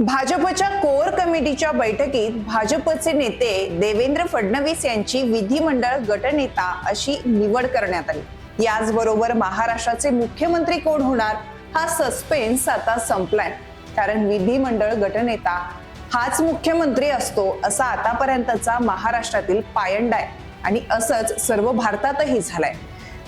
भाजपच्या कोर कमिटीच्या बैठकीत भाजपचे नेते देवेंद्र फडणवीस यांची विधिमंडळ गटनेता अशी निवड करण्यात आली. याचबरोबर महाराष्ट्राचे मुख्यमंत्री कोण होणार हा सस्पेन्स आता संपलाय. कारण विधिमंडळ गटनेता हाच मुख्यमंत्री असतो असा आतापर्यंतचा महाराष्ट्रातील पायंडा आहे आणि असंच सर्व भारतातही झालंय.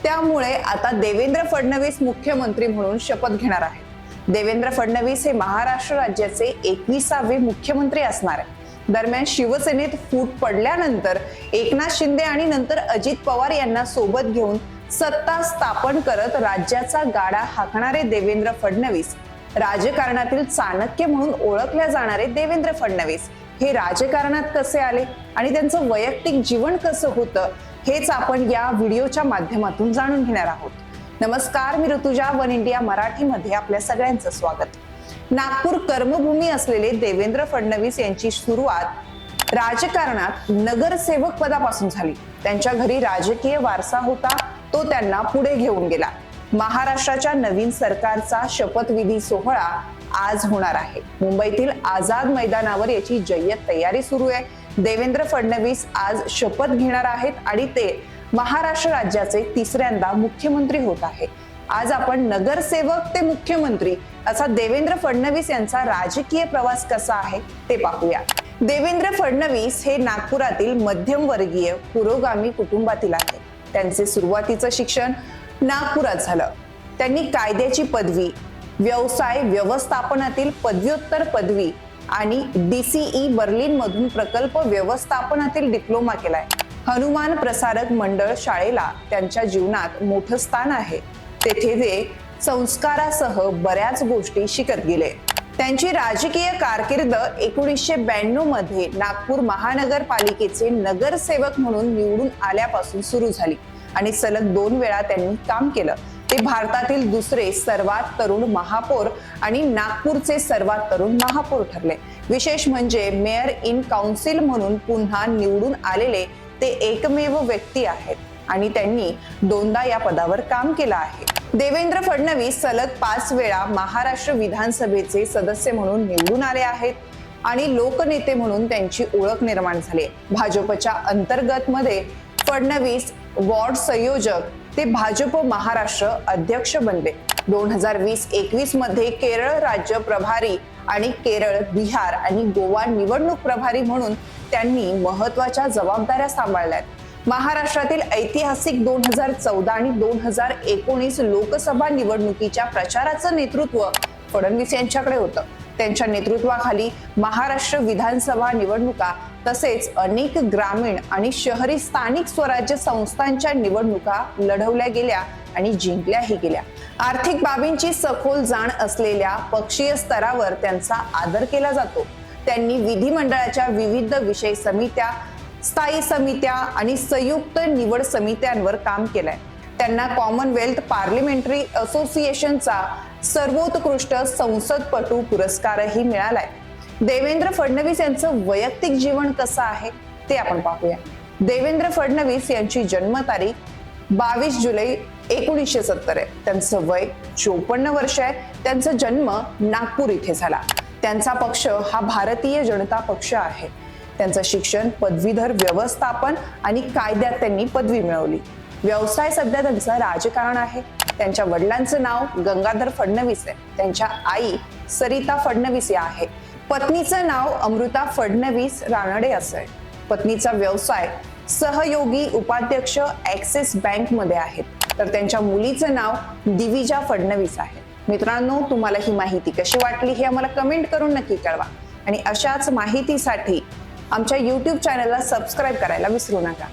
त्यामुळे आता देवेंद्र फडणवीस मुख्यमंत्री म्हणून शपथ घेणार आहेत. देवेंद्र फडणवीस हे महाराष्ट्र राज्याचे एकविसावे मुख्यमंत्री असणार आहे दरम्यान शिवसेनेत फूट पडल्यानंतर एकनाथ शिंदे आणि नंतर अजित पवार यांना सोबत घेऊन सत्ता स्थापन करत राज्याचा गाडा हाकणारे देवेंद्र फडणवीस राजकारणातील चाणक्य म्हणून ओळखल्या जाणारे देवेंद्र फडणवीस हे राजकारणात कसे आले आणि त्यांचं वैयक्तिक जीवन कसं होतं हेच आपण या व्हिडिओच्या माध्यमातून जाणून घेणार आहोत. नमस्कार मी ऋतुजा वन इंडिया मराठीमध्ये आपल्या सगळ्यांचं स्वागत. नागपूर कर्मभूमी असलेले देवेंद्र फडणवीस यांची सुरुवात राजकारणात नगरसेवक पदापासून झाली. त्यांच्या घरी राजकीय वारसा होता तो त्यांना पुढे घेऊन गेला. महाराष्ट्राच्या नवीन सरकारचा शपथविधी सोहळा आज होणार आहे. मुंबईतील आझाद मैदानावर याची जय्यत तयारी सुरू आहे. देवेंद्र फडणवीस आज शपथ घेणार आहेत आणि ते महाराष्ट्र राज्याचे तिसऱ्यांदा मुख्यमंत्री होत आहे. आज आपण नगरसेवक ते मुख्यमंत्री असा देवेंद्र फडणवीस यांचा राजकीय प्रवास कसा आहे ते पाहूया. देवेंद्र फडणवीस हे नागपुरातील मध्यमवर्गीय पुरोगामी कुटुंबातील आहे त्यांचे सुरुवातीचं शिक्षण नागपुरात झालं. त्यांनी कायद्याची पदवी व्यवसाय व्यवस्थापनातील पदव्युत्तर पदवी आणि डीसीई बर्लिन मधून प्रकल्प व्यवस्थापनातील डिप्लोमा केलाय. हनुमान प्रसारक मंडळ शाळेला त्यांच्या जीवनात मोठं स्थान आहे. तेथे ते संस्कारासह बऱ्याच गोष्टी शिकत गेले. त्यांची राजकीय कारकीर्द एकोणीसशे ब्याण्णवमध्ये नागपूर महानगरपालिकेचे नगरसेवक म्हणून निवडून आल्यापासून सुरू झाली आणि सलग दोन वेळा त्यांनी काम केलं. ते भारतातील दुसरे सर्वात तरुण महापौर आणि नागपूरचे सर्वात तरुण महापौर ठरले. विशेष म्हणजे मेयर इन काउन्सिल म्हणून पुन्हा निवडून आलेले ते एकमेव व्यक्ती आहेत आणि त्यांनी दोनदा या पदावर काम केलं आहे देवेंद्र फडणवीस सलग पाच वेळा महाराष्ट्र विधानसभेचे सदस्य म्हणून निवडून आले आहेत आणि लोकनेते म्हणून त्यांची ओळख निर्माण झाली आहे. भाजपच्या अंतर्गत मध्ये फडणवीस वॉर्ड संयोजक ते भाजप महाराष्ट्र अध्यक्ष बनले दोन हजार वीस एकवीसमध्ये केरळ राज्य प्रभारी आणि केरळ बिहार आणि गोवा निवडणूक प्रभारी म्हणून त्यांनी महत्त्वाच्या जबाबदाऱ्या सांभाळल्यात. महाराष्ट्रातील ऐतिहासिक दोन हजार चौदा आणि दोन हजार एकोणीस लोकसभा निवडणुकीच्या प्रचाराचं नेतृत्व फडणवीस यांच्याकडे होतं. त्यांच्या नेतृत्वाखाली महाराष्ट्र विधानसभा निवडणुका तसेच अनेक ग्रामीण आणि शहरी स्थानिक स्वराज्य संस्थांच्या निवडणुका लढवल्या गेल्या आणि जिंकल्याही गेल्या. आर्थिक बाबींची सखोल जाण असलेल्या पक्षीय स्तरावर त्यांचा आदर केला जातो. त्यांनी विधिमंडळाच्या विविध विषय समित्या स्थायी समित्या आणि संयुक्त निवड समित्यांवर काम केलंय. त्यांना कॉमनवेल्थ पार्लिमेंटरी असोसिएशनचा सर्वोत्कृष्ट संसदपटू पुरस्कारही मिळालाय. देवेंद्र फडणवीस यांचं वैयक्तिक जीवन कसं आहे ते आपण पाहूया. देवेंद्र फडणवीस यांची जन्मतारीख बावीस जुलै एकोणीसशे सत्तर आहे. त्यांचं वय चोपन्न वर्ष आहे. त्यांचा जन्म नागपूर इथे झाला. त्यांचा पक्ष हा भारतीय जनता पक्ष आहे. त्यांचं शिक्षण पदवीधर व्यवस्थापन आणि कायद्यात त्यांनी पदवी मिळवली. व्यवसाय सध्या त्यांचं राजकारण आहे. त्यांच्या वडिलांचं नाव गंगाधर फडणवीस आहे. त्यांच्या आई सरिता फडणवीस या आहे. पत्नीचं नाव अमृता फडणवीस रानडे असं आहे. पत्नीचा व्यवसाय सहयोगी उपाध्यक्ष ऍक्सिस बँकमध्ये आहेत तर त्यांच्या मुलीचं नाव दिविजा फडणवीस आहे. मित्रांनो तुम्हाला ही माहिती कशी वाटली हे आम्हाला कमेंट करून नक्की कळवा. आणि अशाच माहितीसाठी आमच्या यूट्यूब चॅनलला सबस्क्राईब करायला विसरू नका.